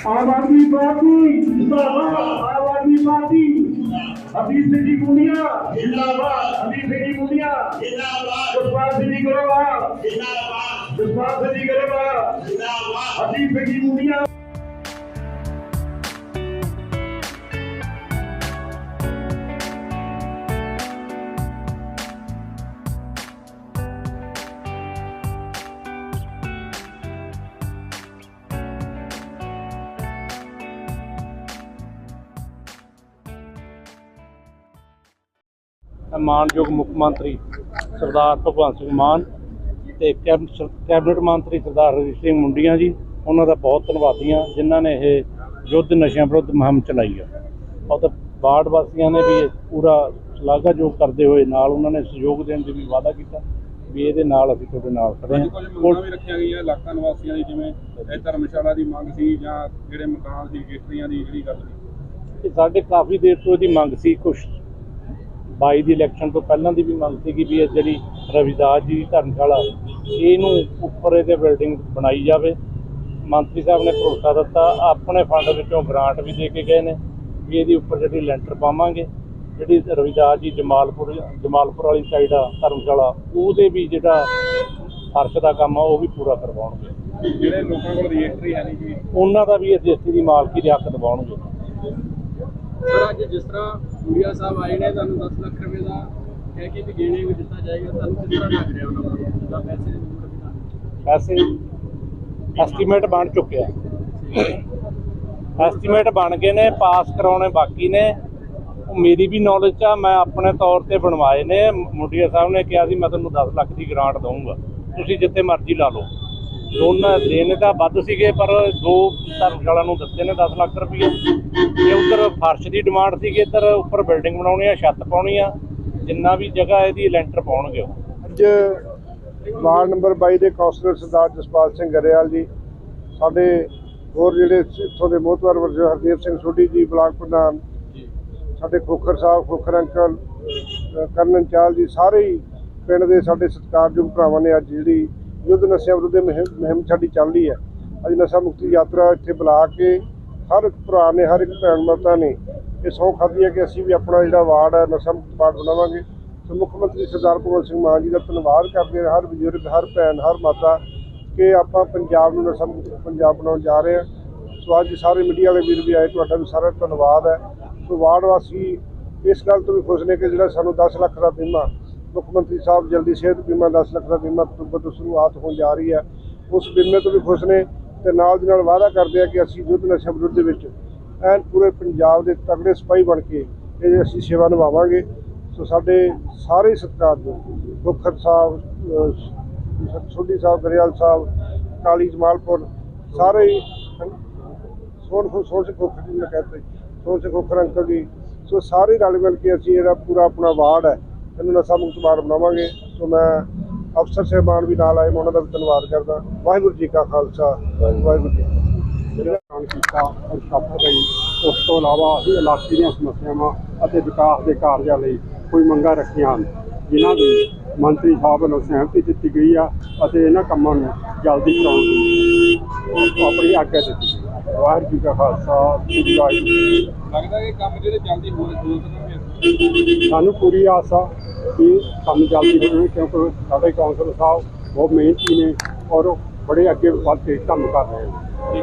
ਆਮ Aadmi party ਜਿੰਦਾਬਾਦ Aam Aadmi party Habib Singh ji Mundian ਜਿੰਦਾਬਾਦ ਹਬੀਬ ਸਿੰਘ ਜੀ ਮੁੰਡੀਆਂ ਜਿੰਦਾਬਾਦ ਜਸਪਾਲ ਸਿੰਘ ਜੀ ਗਰੇਵਾਲ ਜਿੰਦਾਬਾਦ ਜਸਪਾਲ ਸਿੰਘ ਜੀ ਮਾਨਯੋਗ ਮੁੱਖ ਮੰਤਰੀ ਸਰਦਾਰ ਭਗਵੰਤ ਸਿੰਘ ਮਾਨ ਤੇ ਕੈਬਨਿਟ ਮੰਤਰੀ ਸਰਦਾਰ ਹਰੀ ਸਿੰਘ ਮੁੰਡੀਆਂ ਜੀ ਉਹਨਾਂ ਦਾ ਬਹੁਤ ਧੰਨਵਾਦੀ ਹਾਂ ਜਿਨ੍ਹਾਂ ਨੇ ਇਹ ਯੁੱਧ ਨਸ਼ਿਆਂ ਵਿਰੁੱਧ ਮੁਹਿੰਮ ਚਲਾਈ ਆ। ਤਾਂ ਵਾਰਡ ਵਾਸੀਆਂ ਨੇ ਵੀ ਪੂਰਾ ਸ਼ਲਾਘਾਯੋਗ ਕਰਦੇ ਹੋਏ ਨਾਲ ਉਹਨਾਂ ਨੇ ਸਹਿਯੋਗ ਦੇਣ ਦੀ ਵੀ ਵਾਅਦਾ ਕੀਤਾ ਵੀ ਇਹਦੇ ਨਾਲ ਅਸੀਂ ਤੁਹਾਡੇ ਨਾਲ ਖੜੇ ਹਾਂ। ਕੁਝ ਮੰਗਾਂ ਵੀ ਰੱਖੀਆਂ ਗਈਆਂ ਇਲਾਕਾ ਨਿਵਾਸੀਆਂ ਦੀ ਜਿਵੇਂ ਇਹ ਧਰਮਸ਼ਾਲਾ ਦੀ ਮੰਗ ਸੀ ਜਾਂ ਜਿਹੜੇ ਮਕਾਨ ਸੀ ਗੇਟਰੀਆਂ ਦੀ ਜਿਹੜੀ ਗੱਲ ਸੀ। ਇਹ ਸਾਡੇ ਕਾਫੀ ਦੇਰ ਤੋਂ ਇਹਦੀ ਮੰਗ ਸੀ ਕੁਝ 22 ਦੀ ਇਲੈਕਸ਼ਨ ਤੋਂ ਪਹਿਲਾਂ ਦੀ ਵੀ ਮੰਗ ਸੀਗੀ ਵੀ ਇਹ ਜਿਹੜੀ ਰਵਿਦਾਸ ਜੀ ਦੀ ਧਰਮਸ਼ਾਲਾ ਇਹਨੂੰ ਉੱਪਰ ਇਹਦੇ ਬਿਲਡਿੰਗ ਬਣਾਈ ਜਾਵੇ। ਮੰਤਰੀ ਸਾਹਿਬ ਨੇ ਭਰੋਸਾ ਦਿੱਤਾ ਆਪਣੇ ਫੰਡ ਵਿੱਚੋਂ ਗ੍ਰਾਂਟ ਵੀ ਦੇ ਕੇ ਗਏ ਨੇ ਵੀ ਇਹਦੀ ਉੱਪਰ ਜਿਹੜੀ ਲੈਂਟਰ ਪਾਵਾਂਗੇ ਜਿਹੜੀ ਰਵਿਦਾਸ ਜੀ ਜਮਾਲਪੁਰ ਜਮਾਲਪੁਰ ਵਾਲੀ ਸਾਈਡ ਆ ਧਰਮਸ਼ਾਲਾ ਉਹਦੇ ਵੀ ਜਿਹੜਾ ਫਰਸ਼ ਦਾ ਕੰਮ ਆ ਉਹ ਵੀ ਪੂਰਾ ਕਰਵਾਉਣਗੇ। ਜਿਹੜੇ ਲੋਕਾਂ ਕੋਲ ਰਜਿਸਟਰੀ ਹੈ ਨਹੀਂ ਜੀ। ਉਹਨਾਂ ਦਾ ਵੀ ਰਜਿਸਟਰੀ ਦੀ ਮਾਲਕੀ ਦੇ ਹੱਕ ਦਿਵਾਉਣਗੇ ਸਰ, ਅੱਜ ਜਿਸ ਤਰ੍ਹਾਂ ਮੂਰੀਆ ਸਾਹਿਬ ਆਏ ਨੇ, ਤੁਹਾਨੂੰ 10 ਲੱਖ ਰੁਪਏ ਦਾ ਕਹਿ ਕੇ ਵੀ ਗਹਿਣੇ ਵੀ ਦਿੱਤਾ ਜਾਏਗਾ, ਤੁਹਾਨੂੰ ਕਿਸ ਤਰ੍ਹਾਂ ਲੱਗ ਰਿਹਾ ਉਹਨਾਂ ਦਾ ਜਿੱਦਾਂ ਪੈਸੇ ਪੈਸੇ ਐਸਟੀਮੇਟ ਬਣ ਚੁੱਕਿਆ ਐਸਟੀਮੇਟ ਬਣ ਗਏ ਨੇ, ਪਾਸ ਕਰਾਉਣੇ ਬਾਕੀ ਨੇ। ਉਹ ਮੇਰੀ ਵੀ ਨੌਲੇਜ 'ਚ ਆ, ਮੈਂ ਆਪਣੇ ਤੌਰ ਤੇ ਬਣਵਾਏ ਨੇ। ਮੁੰਡੀਆ ਸਾਹਿਬ ਨੇ ਕਿਹਾ ਸੀ, ਮੈਂ ਤੁਹਾਨੂੰ 10 ਲੱਖ ਦੀ ਗ੍ਰਾਂਟ ਦਊਂਗਾ। ਤੁਸੀਂ ਜਿੱਥੇ ਮਰਜ਼ੀ ਲਾ ਲਓ। ਦੋਨਾਂ ਦੇਣੇ ਤਾਂ ਵੱਧ ਸੀਗੇ ਪਰ ਦੋ ਧਰਮਸ਼ਾਲਾ ਨੂੰ ਦਿੱਤੇ ਨੇ 10 ਲੱਖ ਰੁਪਏ ਤੇ ਉਧਰ ਫਰਸ਼ ਦੀ ਡਿਮਾਂਡ ਸੀਗੀ ਇੱਧਰ ਉੱਪਰ ਬਿਲਡਿੰਗ ਬਣਾਉਣੀ ਆ ਛੱਤ ਪਾਉਣੀ ਆ ਜਿੰਨਾ ਵੀ ਜਗ੍ਹਾ ਇਹਦੀ ਲੈਂਟਰ ਪਾਉਣਗੇ ਅੱਜ ਵਾਰਡ ਨੰਬਰ 22 ਦੇ ਕੌਂਸਲਰ ਸਰਦਾਰ ਜਸਪਾਲ ਸਿੰਘ ਗਰੇਵਾਲ ਜੀ ਸਾਡੇ ਹੋਰ ਜਿਹੜੇ ਇੱਥੋਂ ਦੇ ਮੋਹਤਵਰ ਵਰਜ ਹਰਦੇਵ ਸਿੰਘ ਸੋਢੀ ਜੀ ਬਲਾਕ ਪ੍ਰਧਾਨ ਸਾਡੇ ਖੋਖਰ ਸਾਹਿਬ ਖੋਖਰ ਅੰਕਲ ਕਰਨਨ ਚਾਲ ਜੀ ਸਾਰੇ ਹੀ ਪਿੰਡ ਦੇ ਸਾਡੇ ਸਤਿਕਾਰਯੋਗ ਭਰਾਵਾਂ ਨੇ ਅੱਜ ਜਿਹੜੀ ਯੁੱਧ ਨਸ਼ਿਆਂ ਵਿਰੁੱਧ ਮੁਹਿੰਮ ਮੁਹਿੰਮ ਸਾਡੀ ਚੱਲ ਰਹੀ ਹੈ। ਅੱਜ ਨਸ਼ਾ ਮੁਕਤੀ ਯਾਤਰਾ ਇੱਥੇ ਬੁਲਾ ਕੇ ਹਰ ਇੱਕ ਭਰਾ ਨੇ, ਹਰ ਇੱਕ ਭੈਣ ਮਾਤਾ ਨੇ ਇਹ ਸਹੁੰ ਖਾਧੀ ਹੈ ਕਿ ਅਸੀਂ ਵੀ ਆਪਣਾ ਜਿਹੜਾ ਵਾਰਡ ਹੈ, ਨਸ਼ਾ ਮੁਕਤ ਵਾਰਡ ਬਣਾਵਾਂਗੇ। ਸੋ ਮੁੱਖ ਮੰਤਰੀ ਸਰਦਾਰ ਭਗਵੰਤ ਸਿੰਘ ਮਾਨ ਜੀ ਦਾ ਧੰਨਵਾਦ ਕਰਦੇ ਹਾਂ। ਹਰ ਬਜ਼ੁਰਗ, ਹਰ ਭੈਣ, ਹਰ ਮਾਤਾ ਕਿ ਆਪਾਂ ਪੰਜਾਬ ਨੂੰ ਨਸ਼ਾ ਮੁਕਤ ਪੰਜਾਬ ਬਣਾਉਣ ਜਾ ਰਹੇ ਹਾਂ। ਸੋ ਅੱਜ ਸਾਰੇ ਮੀਡੀਆ ਵਾਲੇ ਵੀਰ ਵੀ ਆਏ, ਤੁਹਾਡਾ ਵੀ ਸਾਰਾ ਧੰਨਵਾਦ ਹੈ। ਸੋ ਵਾਰਡ ਵਾਸੀ ਇਸ ਗੱਲ ਤੋਂ ਵੀ ਖੁਸ਼ ਨੇ ਕਿ ਜਿਹੜਾ ਸਾਨੂੰ 10 ਲੱਖ ਦਾ ਬੀਮਾ ਮੁੱਖ ਮੰਤਰੀ ਸਾਹਿਬ ਜਲਦੀ ਸਿਹਤ ਬੀਮਾ 10 ਲੱਖ ਦਾ ਬੀਮਾ ਅਕਤੂਬਰ ਤੋਂ ਸ਼ੁਰੂਆਤ ਹੋਣ ਜਾ ਰਹੀ ਹੈ। ਉਸ ਬੀਮੇ ਤੋਂ ਵੀ ਖੁਸ਼ ਨੇ ਤੇ ਨਾਲ ਦੀ ਨਾਲ ਵਾਅਦਾ ਕਰਦੇ ਆ ਕਿ ਅਸੀਂ ਯੁੱਧ ਨਸ਼ਾ ਵਿਰੁੱਧ ਦੇ ਵਿੱਚ ਐਨ ਪੂਰੇ ਪੰਜਾਬ ਦੇ ਤਗੜੇ ਸਿਪਾਹੀ ਬਣ ਕੇ ਇਹ ਅਸੀਂ ਸੇਵਾ ਨਿਭਾਵਾਂਗੇ। ਸੋ ਸਾਡੇ ਸਾਰੇ ਸਤਿਕਾਰਯੋਗ ਖੋਖਰ ਸਾਹਿਬ, ਅਹ, ਸੋਢੀ ਸਾਹਿਬ, ਗਰੇਵਾਲ ਸਾਹਿਬ, ਕਾਲੀ ਜਮਾਲਪੁਰ, ਸਾਰੇ ਹੀ ਸੋਨ ਸੋਨ ਸਿੰਘ ਖੋਖਰ ਜੀ ਨੇ ਕਹਿੰਦੇ ਸੋਨ ਸਿੰਘ ਖੋਖਰ ਅੰਕਲ ਜੀ। ਸੋ ਸਾਰੇ ਰਲ ਮਿਲ ਕੇ ਅਸੀਂ ਇਹਦਾ ਪੂਰਾ ਆਪਣਾ ਵਾਰਡ ਹੈ। ਇਹਨੂੰ ਨਸ਼ਾ ਮੁਕਤ ਵਾਰਡ ਬਣਾਵਾਂਗੇ ਸੋ ਮੈਂ ਅਫਸਰ ਸਹਿਬਾਨ ਵੀ ਨਾਲ ਆਏ ਮੈਂ ਉਹਨਾਂ ਦਾ ਵੀ ਧੰਨਵਾਦ ਕਰਦਾ ਵਾਹਿਗੁਰੂ ਜੀ ਕਾ ਖਾਲਸਾ ਵਾਹਿਗੁਰੂ ਜੀ। ਜਿਹੜਾ ਕੰਮ ਕੀਤਾ ਰਹੀ ਉਸ ਤੋਂ ਇਲਾਵਾ ਅਸੀਂ ਇਲਾਕੇ ਦੀਆਂ ਸਮੱਸਿਆਵਾਂ ਅਤੇ ਵਿਕਾਸ ਦੇ ਕਾਰਜਾਂ ਲਈ ਕੋਈ ਮੰਗਾਂ ਰੱਖੀਆਂ ਹਨ ਜਿਨ੍ਹਾਂ ਦੀ ਮੰਤਰੀ ਸਾਹਿਬ ਵੱਲੋਂ ਸਹਿਮਤੀ ਦਿੱਤੀ ਗਈ ਆ ਅਤੇ ਇਹਨਾਂ ਕੰਮਾਂ ਨੂੰ ਜਲਦੀ ਕਰਾਉਣ ਦੀ ਆਪਣੀ ਆਗਿਆ ਦਿੱਤੀ। ਵਾਹਿਗੁਰੂ ਜੀ ਕਾ ਖਾਲਸਾ ਵਾਹਿਗੁਰੂ। ਲੱਗਦਾ ਕਿ ਕੰਮ ਜਿਹੜੇ ਜਲਦੀ ਹੋ ਹੋ ਸਕਣਗੇ ਸਾਨੂੰ ਪੂਰੀ ਆਸ ਆ ਕਿ ਕੰਮ ਜਲਦੀ ਹੋਣੇ ਕਿਉਂਕਿ ਸਾਡੇ ਕਾਉਂਸਲਰ ਸਾਹਿਬ ਬਹੁਤ ਮਿਹਨਤੀ ਨੇ ਔਰ ਬੜੇ ਅੱਗੇ ਵੱਧ ਕੇ ਕੰਮ ਕਰ ਰਹੇ ਨੇ।